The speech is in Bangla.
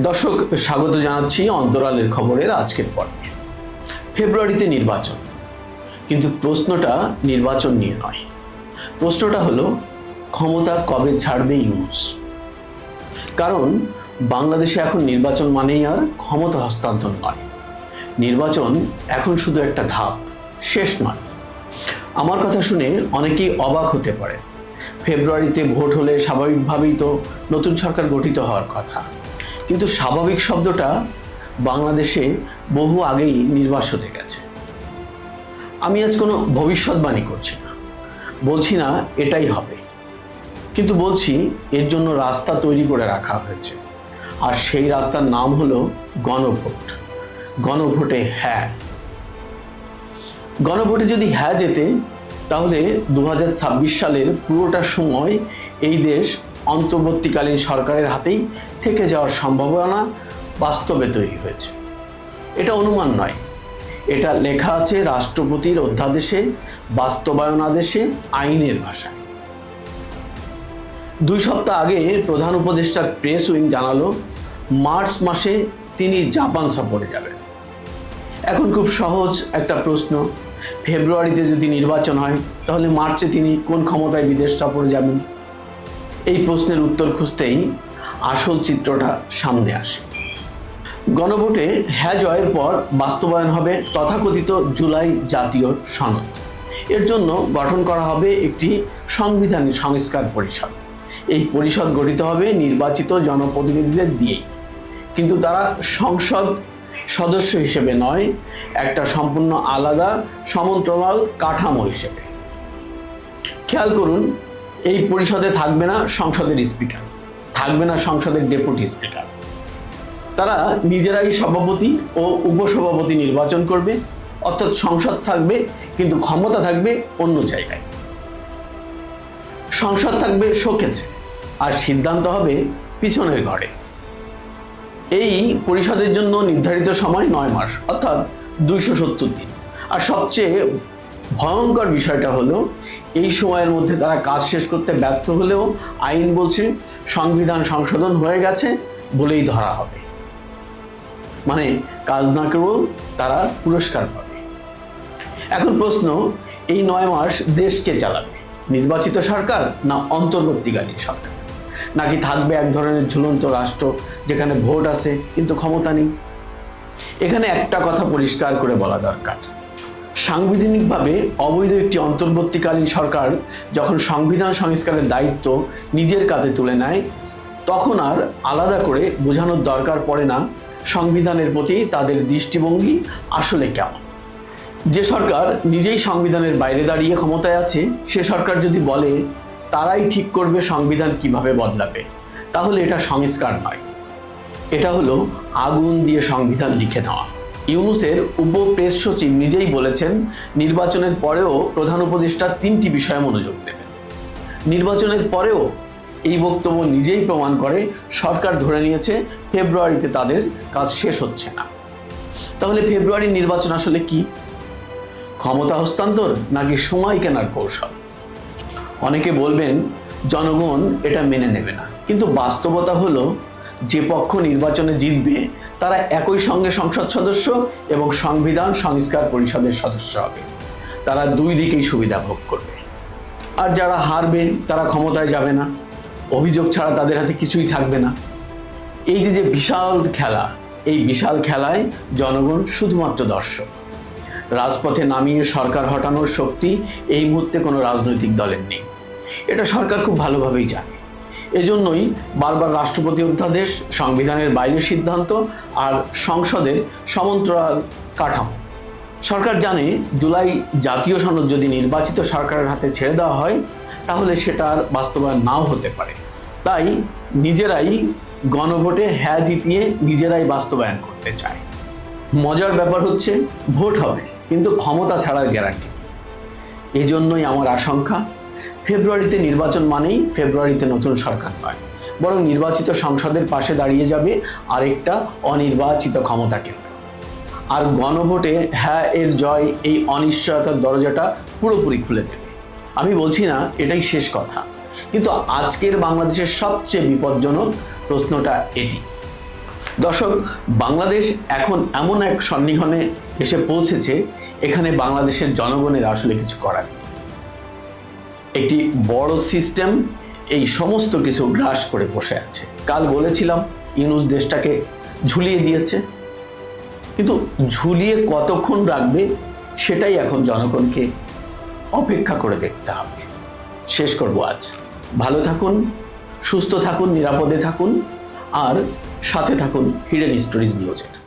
দর্শক, স্বাগত জানাচ্ছি অন্তরালের খবরের আজকের পর্বে। ফেব্রুয়ারিতে নির্বাচন। কিন্তু প্রশ্নটা নির্বাচন নিয়ে নয়। প্রশ্নটা হলো, ক্ষমতা কবে ছাড়বে ইউনুস? কারণ বাংলাদেশে এখন নির্বাচন মানেই আর ক্ষমতা হস্তান্তর নয়। নির্বাচন এখন শুধু একটা ধাপ, শেষ নয়। আমার কথা শুনে অনেকেই অবাক হতে পারে। ফেব্রুয়ারিতে ভোট হলে স্বাভাবিকভাবেই তো নতুন সরকার গঠিত হওয়ার কথা। কিন্তু স্বাভাবিক শব্দটা বাংলাদেশে বহু আগেই নির্বাসনে গেছে। আমি আজ কোনো ভবিষ্যৎবাণী করছি না। বলছি না, এটাই হবে। কিন্তু বলছি, এর জন্য রাস্তা তৈরি করে রাখা হয়েছে। আর সেই রাস্তার নাম হলো গণভোট। গণভোটে হ্যাঁ। গণভোটে যদি হ্যাঁ যেতে, তাহলে দু হাজার ছাব্বিশ সালের পুরোটা সময় এই দেশ অন্তর্বর্তীকালীন সরকারের হাতেই থেকে যাওয়ার সম্ভাবনা বাস্তবে তৈরি হয়েছে। এটা অনুমান নয়। এটা লেখা আছে রাষ্ট্রপতির অধ্যাদেশে, বাস্তবায়নাদেশে, আইনের ভাষায়। দুই সপ্তাহ আগে প্রধান উপদেষ্টার প্রেস উইং জানালো, মার্চ মাসে তিনি জাপান সফরে যাবেন। এখন খুব সহজ একটা প্রশ্ন। ফেব্রুয়ারিতে যদি নির্বাচন হয়, তাহলে মার্চে তিনি কোন ক্ষমতায় বিদেশ সফরে যাবেন? এই প্রশ্নের উত্তর খুঁজতেই আসল চিত্রটা সামনে আসে। গণভোটে হ্যাঁ জয়ের পর বাস্তবায়ন হবে তথাকথিত জুলাই জাতীয় সনদ। এর জন্য গঠন করা হবে একটি সংবিধানিক সংস্কার পরিষদ। এই পরিষদ গঠিত হবে নির্বাচিত জনপ্রতিনিধিদের দিয়েই। কিন্তু তারা সংসদ সদস্য হিসেবে নয়, একটা সম্পূর্ণ আলাদা সমান্তরাল কাঠামো হিসেবে। খেয়াল করুন এই পরিষদে থাকবে না সংসদের স্পিকার, থাকবে না সংসদের ডেপুটি স্পিকার। তারা নিজেরাই সভাপতি ও উপসভাপতি নির্বাচন করবে, অর্থাৎ সংসদ থাকবে, কিন্তু ক্ষমতা থাকবে অন্য জায়গায়। সংসদ থাকবে শোকেছে আর সিদ্ধান্ত হবে পিছনের ঘরে। এই পরিষদের জন্য নির্ধারিত সময় নয় মাস, অর্থাৎ দুইশো সত্তর দিন। আর সবচেয়ে ভয়ঙ্কর বিষয়টা হলো, এই সময়ের মধ্যে তারা কাজ শেষ করতে ব্যর্থ হলেও আইন বলছে সংবিধান সংশোধন হয়ে গেছে বলেই ধরা হবে। মানে কাজ না করেও তারা পুরস্কার পাবে। এখন প্রশ্ন, এই নয় মাস দেশকে চালাবে? নির্বাচিত সরকার না অন্তর্বর্তীকালীন সরকার? নাকি থাকবে এক ধরনের ঝুলন্ত রাষ্ট্র যেখানে ভোট আছে কিন্তু ক্ষমতা নেই? এখানে একটা কথা পরিষ্কার করে বলা দরকার। সাংবিধানিকভাবে অবৈধ একটি অন্তর্বর্তীকালীন সরকার যখন সংবিধান সংস্কারের দায়িত্ব নিজের কাঁধে তুলে নেয়, তখন আর আলাদা করে বোঝানোর দরকার পড়ে না সংবিধানের প্রতি তাদের দৃষ্টিভঙ্গি আসলে কেমন। যে সরকার নিজেই সংবিধানের বাইরে দাঁড়িয়ে ক্ষমতায় আছে, সে সরকার যদি বলে তারাই ঠিক করবে সংবিধান কীভাবে বদলাবে, তাহলে এটা সংস্কার নয়। এটা হলো আগুন দিয়ে সংবিধান লিখে নেওয়া। ইউনুসের উপ প্রেস সচিব নিজেই বলেছেন, নির্বাচনের পরেও প্রধান উপদেষ্টা তিনটি বিষয়ে মনোযোগ দেবেন। নির্বাচনের পরেও এই বক্তব্য নিজেই প্রমাণ করে, সরকার ধরে নিয়েছে, ফেব্রুয়ারিতে তাদের কাজ শেষ হচ্ছে না। তাহলে ফেব্রুয়ারির নির্বাচন আসলে কি? ক্ষমতা হস্তান্তর নাকি সময় কেনার কৌশল? অনেকে বলবেন, জনগণ এটা মেনে নেবে না। কিন্তু বাস্তবতা হলো যে পক্ষ নির্বাচনে জিতবে, তারা একই সঙ্গে সংসদ সদস্য এবং সংবিধান সংস্কার পরিষদের সদস্য হবে। তারা দুই দিকেই সুবিধা ভোগ করবে। আর যারা হারবে, তারা ক্ষমতায় যাবে না। অভিযোগ ছাড়া তাদের হাতে কিছুই থাকবে না। এই যে যে বিশাল খেলা, এই বিশাল খেলায় জনগণ শুধুমাত্র দর্শক। রাজপথে নামিয়ে সরকার হটানোর শক্তি এই মুহূর্তে কোনো রাজনৈতিক দলের নেই। এটা সরকার খুব ভালোভাবেই জানে। এজন্যই বারবার রাষ্ট্রপতি অধ্যাদেশ, সংবিধানের বাইরের সিদ্ধান্ত আর সংসদের সমান্তরাল কাঠামো। সরকার জানে জুলাই জাতীয় সনদ যদি নির্বাচিত সরকারের হাতে ছেড়ে দেওয়া হয়, তাহলে সেটা আর বাস্তবায়ন নাও হতে পারে। তাই নিজেরাই গণভোটে হ্যাঁ জিতিয়ে নিজেরাই বাস্তবায়ন করতে চায়। মজার ব্যাপার হচ্ছে, ভোট হবে, কিন্তু ক্ষমতা ছাড়ার গ্যারান্টি এজন্যই আমার আশঙ্কা ফেব্রুয়ারিতে নির্বাচন মানেই ফেব্রুয়ারিতে নতুন সরকার নয়, বরং নির্বাচিত সংসদের পাশে দাঁড়িয়ে যাবে আরেকটা অনির্বাচিত ক্ষমতা আর গণভোটে হ্যাঁ এর জয়, এই অনিশ্চয়তার দরজাটা পুরোপুরি খুলে দেবে। আমি বলছি না, এটাই শেষ কথা। কিন্তু আজকের বাংলাদেশের সবচেয়ে বিপজ্জনক প্রশ্নটা এটি। দর্শক, বাংলাদেশ এখন এমন এক সন্নিক্ষণে এসে পৌঁছেছে, এখানে বাংলাদেশের জনগণের আসলে কিছু করার নেই। একটি বড় সিস্টেম এই সমস্ত কিছু গ্রাস করে বসে আছে। কাল বলেছিলাম, ইউনুস দেশটাকে ঝুলিয়ে দিয়েছে। কিন্তু ঝুলিয়ে কতক্ষণ রাখবে, সেটাই এখন জনগণকে অপেক্ষা করে দেখতে হবে। শেষ করব আজ। ভালো থাকুন, সুস্থ থাকুন, নিরাপদে থাকুন, আর সাথে থাকুন হিডেন স্টোরিজ নিউজের।